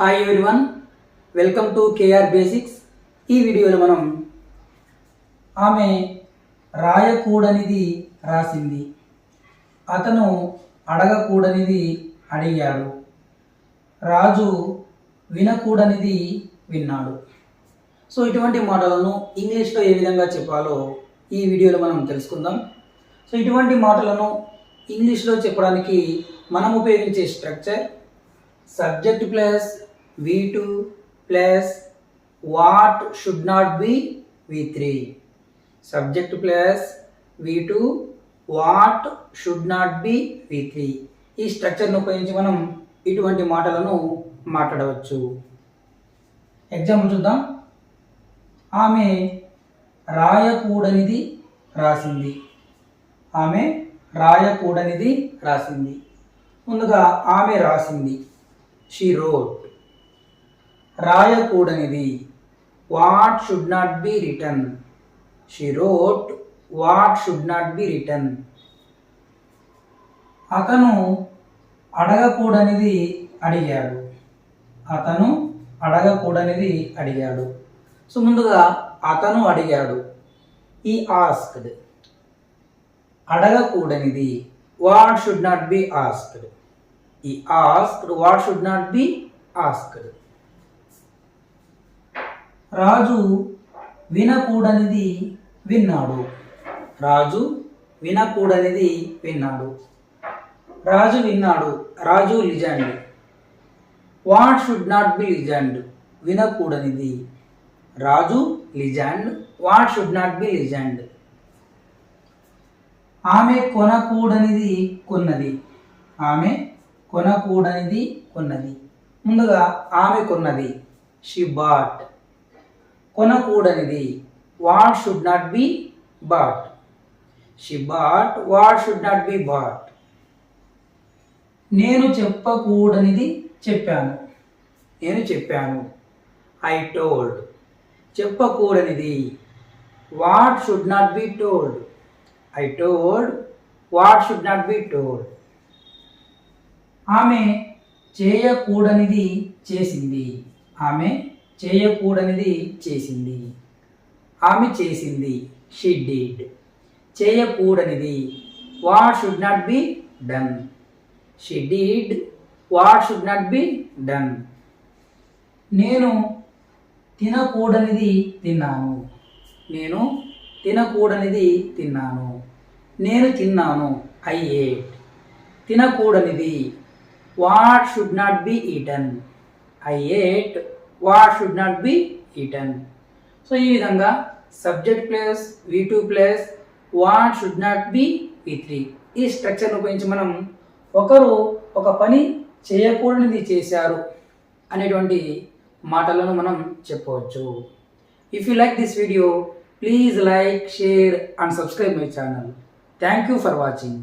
Hi everyone welcome to K R basics ఈ వీడియోలో మనం ఆమె రాయకూడనిది రాసింది. అతను అడగకూడనిది అడిగాడు. రాజు వినకూడనిది విన్నాడు. సో ఇటువంటి మాటలను ఇంగ్లీష్లో ఏ విధంగా చెప్పాలో ఈ వీడియోలో మనం తెలుసుకుందాం. సో ఇటువంటి మాటలను ఇంగ్లీష్లో చెప్పడానికి మనం ఉపయోగించే structure subject plus V two plus what not not be Subject three subject plus V two what should not be V three ఈ స్ట్రక్చర్ను ఉపయోగించి మనం ఇటువంటి మాటలను మాట్లాడవచ్చు. ఎగ్జాంపుల్ చూద్దాం. ఆమె రాయకూడనిది రాసింది. ఆమె రాయకూడనిది రాసింది. ముందుగా ఆమె రాసింది. She wrote రాయకూడనిది. What should not be written she wrote what should not be written అతను అడగకూడనిది అడిగాడు. అతను అడగకూడనిది అడిగాడు. సో ముందుగా అతను అడిగాడు. ఈ asked అడగకూడనిది. What should not be asked he asked what should not be asked Raju వినకూడనిది విన్నాడు. రాజు వినకూడనిది విన్నాడు. రాజు విన్నాడు. Raju listened. What should not be listened? వినకూడనిది. Raju listened. What should not be listened? ఆమె కొనకూడనిది కొన్నది. ఆమె కొనకూడనిది కొన్నది. ముందుగా ఆమె కొన్నది. She bought. కొనకూడనిది. What should not be bought she bought what should not be bought నేను చెప్పకూడనిది చెప్పాను. నేను చెప్పాను. I told చెప్పకూడనిది. What should not be told I told what should not be told ఆమె చేయకూడనిది చేసింది. ఆమె చేయకూడనిది చేసింది. ఆమె చేసింది. She did చేయకూడనిది. What should not be done she did what should not be done నేను తినకూడనిది తిన్నాను. నేను తినకూడనిది తిన్నాను. నేను తిన్నాను. I ate తినకూడనిది. What should not be eaten I ate what should not be eaten so ఈ విధంగా subject plus V two plus what should not be V three ఈ స్ట్రక్చర్ను ఉపయోగించి మనం ఒకరు ఒక పని చేయకూడనిది చేశారు అనేటువంటి మాటలను మనం చెప్పవచ్చు. If you like this video please like share and subscribe my channel thank you for watching